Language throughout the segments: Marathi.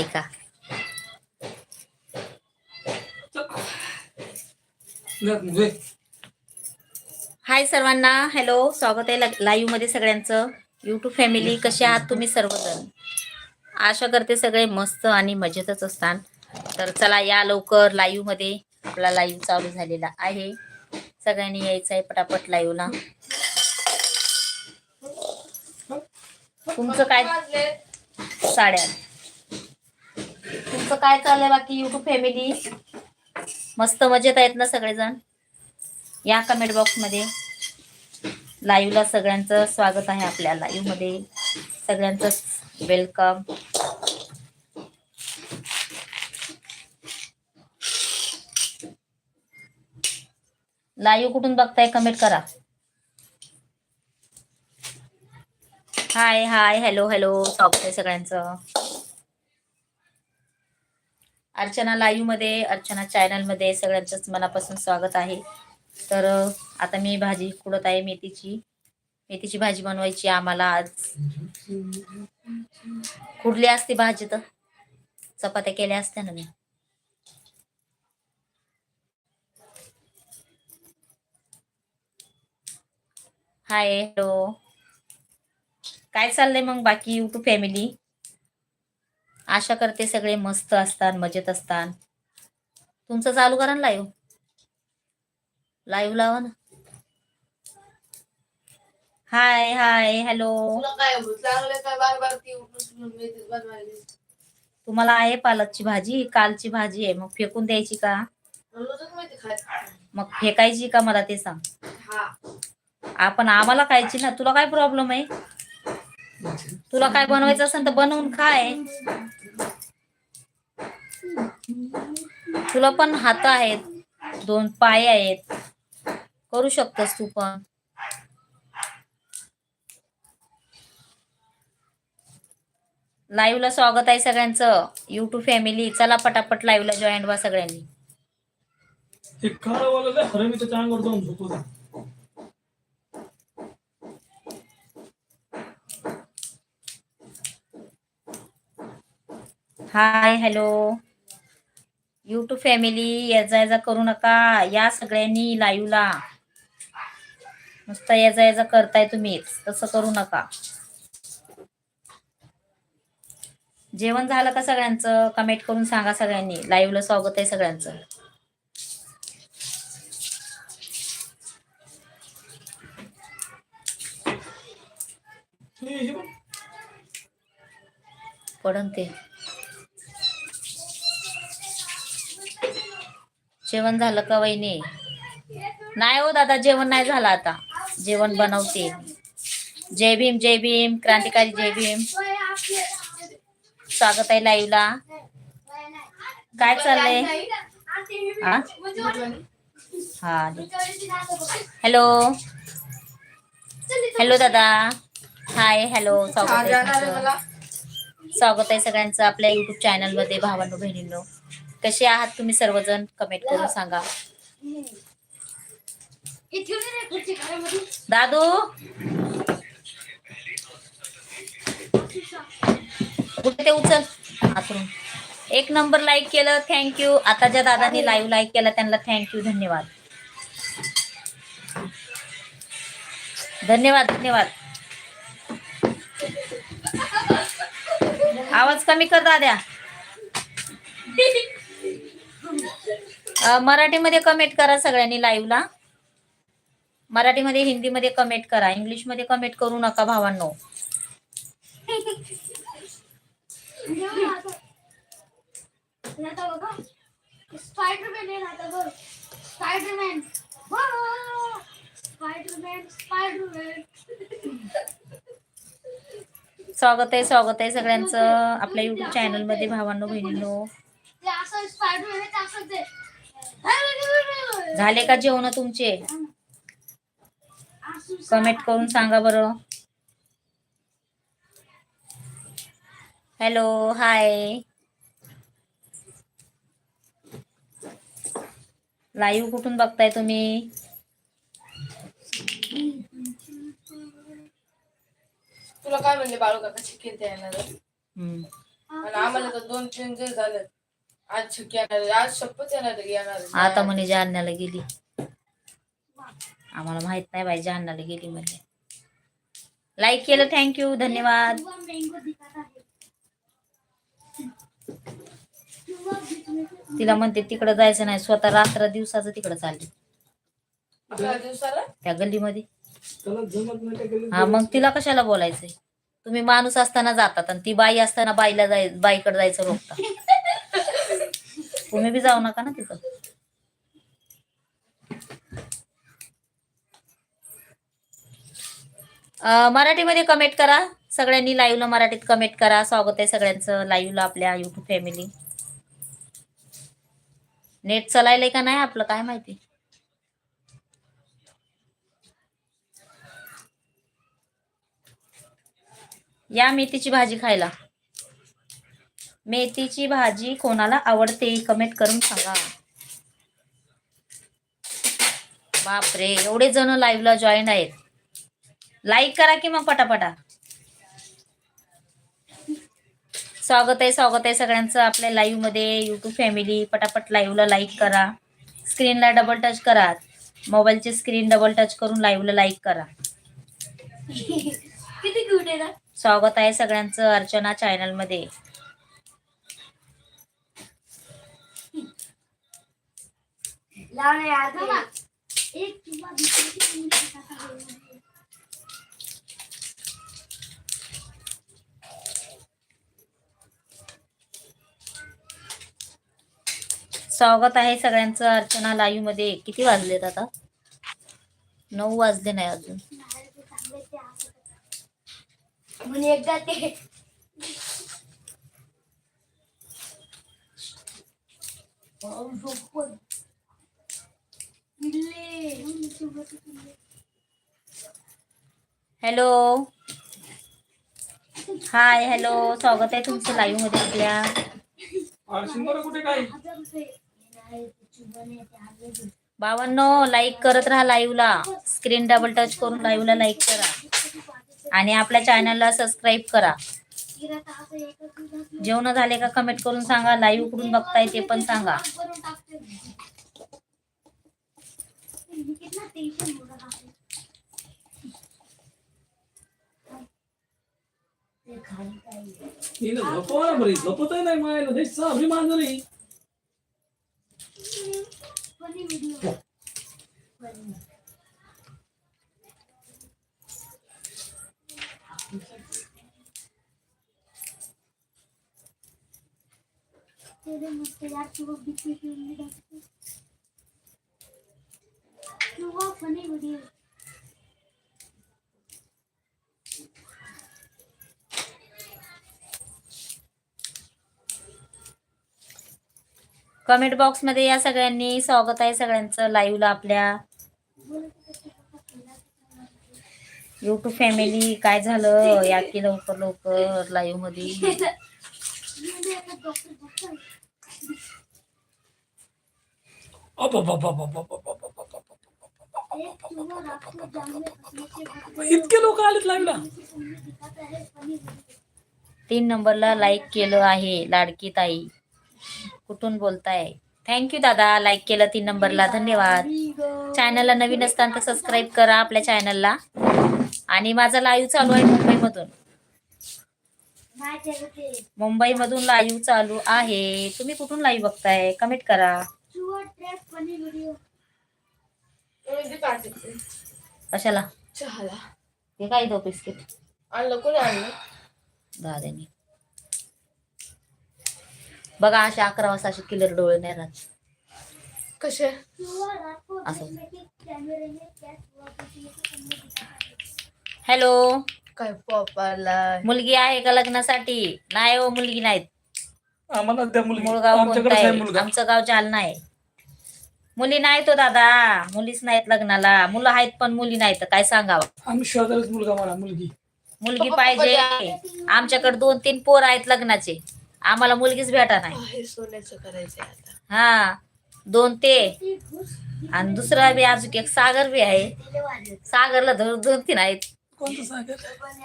ऐका. हाय सर्वांना. हॅलो स्वागत आहे लाईव्हमध्ये सगळ्यांचं. युट्यूब फॅमिली कसे आहात तुम्ही सर्वजण? आशा करते सगळे मस्त आणि मजेतच असतात. तर चला या लवकर लाईव्हमध्ये. आपला लाईव्ह चालू झालेला आहे. सगळ्यांनी यायचं आहे पटापट लाईव्हला तुमचं काय? साड्या. तुमचं काय चाललंय बाकी युट्यूब फॅमिली मस्त मजेत आहेत ना सगळेजण? या कमेंट बॉक्समध्ये. लाईव्हला सगळ्यांचं स्वागत आहे आपल्या लाईव्हमध्ये. सगळ्यांचं वेलकम लाईव्ह कुठून बघताय? कमेंट करा. हाय हाय हॅलो हॅलो स्वागत आहे सगळ्यांचं. अर्चना लाईव्हमध्ये अर्चना चॅनलमध्ये सगळ्यांचंच मनापासून स्वागत आहे. तर आता मी भाजी कुडत आहे मेथीची. मेथीची भाजी बनवायची आम्हाला आज. कुडली असते भाजी तर. चपात्या केल्या असत्या ना मी. हाय हॅलो काय चाललंय मग बाकी युट्यूब फॅमिली आशा करते सगळे मस्त असतात मजेत असतात. तुमचं चालू करा ना लाईव्ह लाईव्ह लावा ना. हाय हाय हॅलो तुम्हाला आहे पालकची भाजी कालची भाजी आहे. मग फेकून द्यायची का? मग फेकायची का मला ते सांग? हा. आपण आम्हाला खायची ना तुला काय प्रॉब्लेम आहे? तुला काय बनवायचं असेल तर बनवून खाय. तुला पण हात आहेत दोन पाय आहेत. करू शकतोस तू पण. लाईव्हला स्वागत आहे सगळ्यांचं. युट्यूब फॅमिली चला पटापट लाईव्हला जॉईन व्हा सगळ्यांनी ते कारवाला लय हरमी त्याच्या अंगावर जाऊन झोपत आहे. Hi hello. युट्यूब फॅमिली याचा याचा करू नका या सगळ्यांनी लाईव्हला नुसतं याचा याचा करताय तुम्हीच तसं करू नका. जेवण झालं का सगळ्यांचं? कमेंट करून सांगा सगळ्यांनी. लाईव्हला स्वागत आहे सगळ्यांचं. पडन ते. जेवण झालं का वहिनी? नाही हो दादा जेवण नाही झालं आता. जेवण बनवते. जय भीम जय भीम. क्रांतिकारी जय भीम. स्वागत आहे लाईव्हला. काय चाललंय? हा. हॅलो. हॅलो दादा. Hi hello. स्वागत आहे स्वागत आहे सगळ्यांचं आपल्या युट्यूब चॅनलमध्ये भावांनो बहिणींनो. कसे आहात तुम्ही सर्वजण? कमेंट करून सांगा. दादू? कुठे ते उचल. आतून एक नंबर लाईक केलं थँक्यू आता ज्या दादांनी लाईव्ह लाईक केला त्यांना थँक्यू धन्यवाद. धन्यवाद धन्यवाद. आवाज कमी कर दाद्या. मराठीमध्ये कमेंट करा सगळ्यांनी लाईव्हला मराठीमध्ये हिंदीमध्ये कमेंट करा. इंग्लिशमध्ये कमेंट करू नका भावांनो. स्वागत आहे स्वागत आहे सगळ्यांचं आपल्या युट्यूब चॅनलमध्ये भावांनो बहिणींनो. झाले का जेवण तुमचे? कमेंट करून सांगा बरं. हॅलो हाय लाईव्ह कुठून बघताय तुम्ही? तुला काय म्हणले बाळू काका चिकन द्यायला हम्म. आणि आम्हाला तर दोन तीन दिवस झाले आज शिक येणार आहे. आज शपथ येणार आहे, येणार आहे. आता म्हणे जालन्याला गेली. आम्हाला माहीत नाही बाई जालन्याला गेली म्हणजे लाईक केलं थँक्यू धन्यवाद. तिला म्हणते तिकडं जायचं नाही स्वतः रात्र दिवसाचं तिकडं चालली. अकरा दिवसाला? त्या गल्लीमध्ये. हा मग तिला कशाला बोलायचंय? तुम्ही माणूस असताना जातात आणि ती बाई असताना बाईला जाय बाईकडे जायचं रोखता. तुम्ही बी जाऊ नका ना तिथं. मराठीमध्ये कमेंट करा. सगळ्यांनी लाईव्हला मराठीत कमेंट करा. स्वागत आहे सगळ्यांचं लाईव्हला आपल्या युट्यूब फॅमिली नेट चलायलंय का नाही आपलं? काय माहिती? या मेथीची भाजी खायला. मेथीची भाजी कोणाला आवडते? कमेंट करून सांगा. बापरे एवढे जण लाईव्हला जॉईन आहेत. लाईक करा की मग पटापटा. स्वागत आहे स्वागत आहे सगळ्यांचं. आपल्या लाईव्हमध्ये युट्यूब फॅमिली पटापट लाईव्हला लाईक करा. स्क्रीनला डबल टच करा. मोबाईलची स्क्रीन डबल टच करून लाईव्हला लाईक करा. स्वागत आहे सगळ्यांचं अर्चना चॅनलमध्ये. लावणे एक है स्वागत आहे सगळ्यांचं अर्चना लाईव्हमध्ये. किती वाजलेत आता? नऊ वाजले नाही अजून. एकदा ते हॅलो. हाय हॅलो. स्वागत आहे तुमचं लाईव्हमध्ये आपल्या. बाबांनो लाईक करत राहा लाईव्हला स्क्रीन डबल टच करून लाईव्हला लाईक करा. आणि आपल्या चॅनलला सबस्क्राईब करा. जेवण झाले का कमेंट करून सांगा. लाईव्ह कुठून बघताय ते पण सांगा. कितना टेंशन हो रहा है। ते हिनं झोपवा बरी झोपतही नाही मायला हे। साबरी मांजरी तेरे मस्त यार सुबह बीच में क्यों नहीं फनी कमेंट बॉक्समध्ये या सगळ्यांनी स्वागत आहे सगळ्यांचं लाईव्हला आपल्या. युट्यूब फॅमिली काय झालं? या की लवकर लवकर लाईव्हमध्ये. मैंने इतके लोक आलेत लाईव्हला तीन नंबरला लाईक केलं आहे लाडकी ताई. कुठून बोलताय? थँक्यू दादा लाईक केलं तीन नंबरला. धन्यवाद. चॅनलला नवीन असताना तर सबस्क्राईब करा आपल्या चॅनलला आणि माझा लाईव्ह चालू आहे मुंबईमधून. मुंबईमधून लाईव्ह चालू आहे. तुम्ही कुठून लाईव्ह बघताय? कमेंट करा. कशाला? चहाला. हे काय दो बिस्किट? आणलं कोणी आणलं? दादानी. बघा अशा अकरा वाजता असे किलर डोळे नाही राहत. कसे? असं. हॅलो काय पप्पाला? मुलगी आहे का लग्नासाठी? नाही हो मुलगी नाहीत. आम्हाला आमच्याकडे आहे? मुलगा. आमचं गाव जालना आहे. मुली नाहीत हो दादा. मुलीच नाहीत लग्नाला. मुलं आहेत पण मुली नाहीत. काय सांगावं? आम्ही मुलगा मला मुलगी. मुलगी पाहिजे. आमच्याकडे दोन तीन पोर आहेत लग्नाचे. आम्हाला मुलगीच भेटा नाही. हे सोन्याचं करायचंय आता. हा. दोन ते. आणि दुसरा बी अजून एक सागर बी आहे. सागरला धरून दोन तीन आहेत. कोणतं सागर?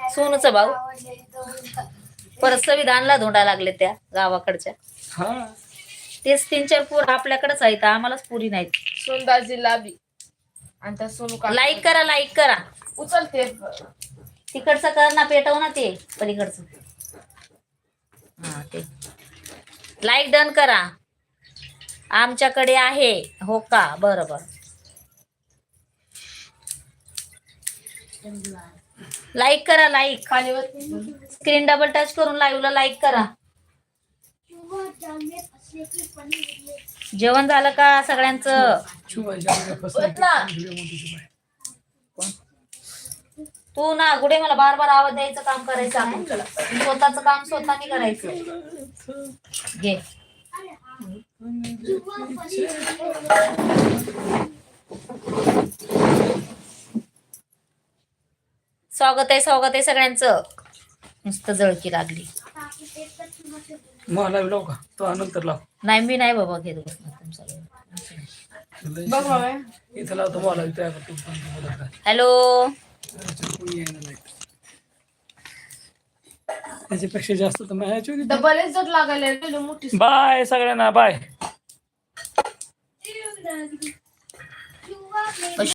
सोनूचा भाऊ. परत संविधानला धोंडा लागले त्या गावाकडच्या. हा. तेच तीन चार पोर आपल्याकडेच आहेत आम्हालाच पुरी नाहीत. सोनदास लाभी आणि त्या सोनू काका लाईक करा लाईक करा. उचलते. तिकडचं कर ना पेटव ना ते पलीकडचं. हा ते. लाईक डन करा. आमच्याकडे आहे. हो का? बरं बरं. लाईक करा लाईक खाली वर स्क्रीन डबल टच करून लाईव्हला लाईक करा. जेवण झालं का सगळ्यांचं? तू ना गुडे मला बार बार आवाज द्यायचं काम करायचं आपण. स्वतःच काम स्वतःने करायचं. घे. स्वागत आहे स्वागत आहे सगळ्यांचं. नुसतं जळकी लागली. मला लाव का? तो नंतर लाव. नाही मी नाही बाबा घेत बसणार तुमचा इथं लावतो मला त्या करतो. हॅलो. त्याच्यापेक्षा जास्त तर मॅच होती डबल जर लागायला मोठी बाय सगळ्यांना बाय.